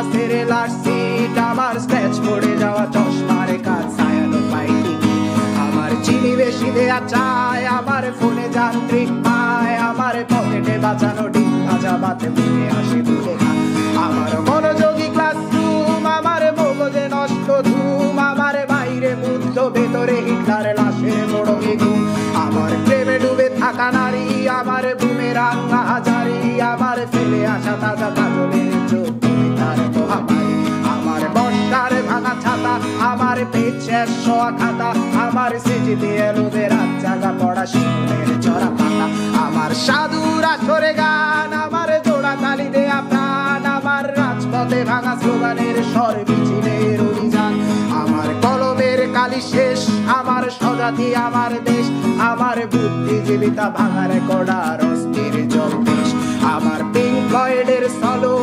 বাস ধরে লাগছি আমার স্ক্র্যাচ পড়ে যাওয়া চশমার কাজ, ছায়ানো পাইনি। আমার চিনি বেশি দেয়া চায় আমার ফোনে যান্ত্রিক পায় আমার পকেটে বাঁচানো ডিম ভাজা বাতে মুখে আসে দূরে আমার মনোযোগী ক্লাসরুম আমার মগজে নষ্ট ধুম, আমার বাইরে মুগ্ধ ভেতরে হিটলার লাশের বড় ঘুম। আমার প্রেমে ডুবে থাকা নারী, আমার বুমেরাঙ্গা হাজারি, আমার ফেলে আসা তাজা আমার শেষ শোয়া খাতা আমার সেজিতে এলোদের রাত জাগা পড়া শিশুদের চড়া পাতা। আমার সাধুর আসরে গান, আমার জোড়া তালি দেয়া প্রাণ, আমার রাজপথে ভাঙা স্লোগানের স্বর মিছিলের অভিযান। আমার কলমের কালি শেষ, আমার স্বজাতি, আমার দেশ, আমার বুদ্ধিজীবিতা ভাঙার কড়ার অস্থির জগদীশ। আমার পিঙ্ক ফ্লয়েডের সলো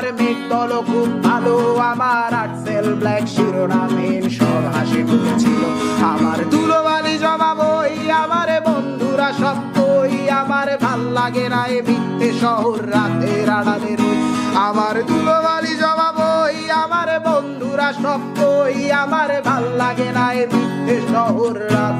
আমার মেঘ দল খুব ভালো, আমার আর্টসেল ব্ল্যাক শিরোনামহীন সব হাসি মুখেছিল আমার দুলোবালি জমা বই আমার বন্ধুরা সব কই, আমার ভালো লাগে না এ মিথ্যে শহর রাতের আড়ালে রই। আমার দুলোবালি জমা বই আমার বন্ধুরা সব কই, আমার ভালো লাগে না এ মিথ্যে শহর রাত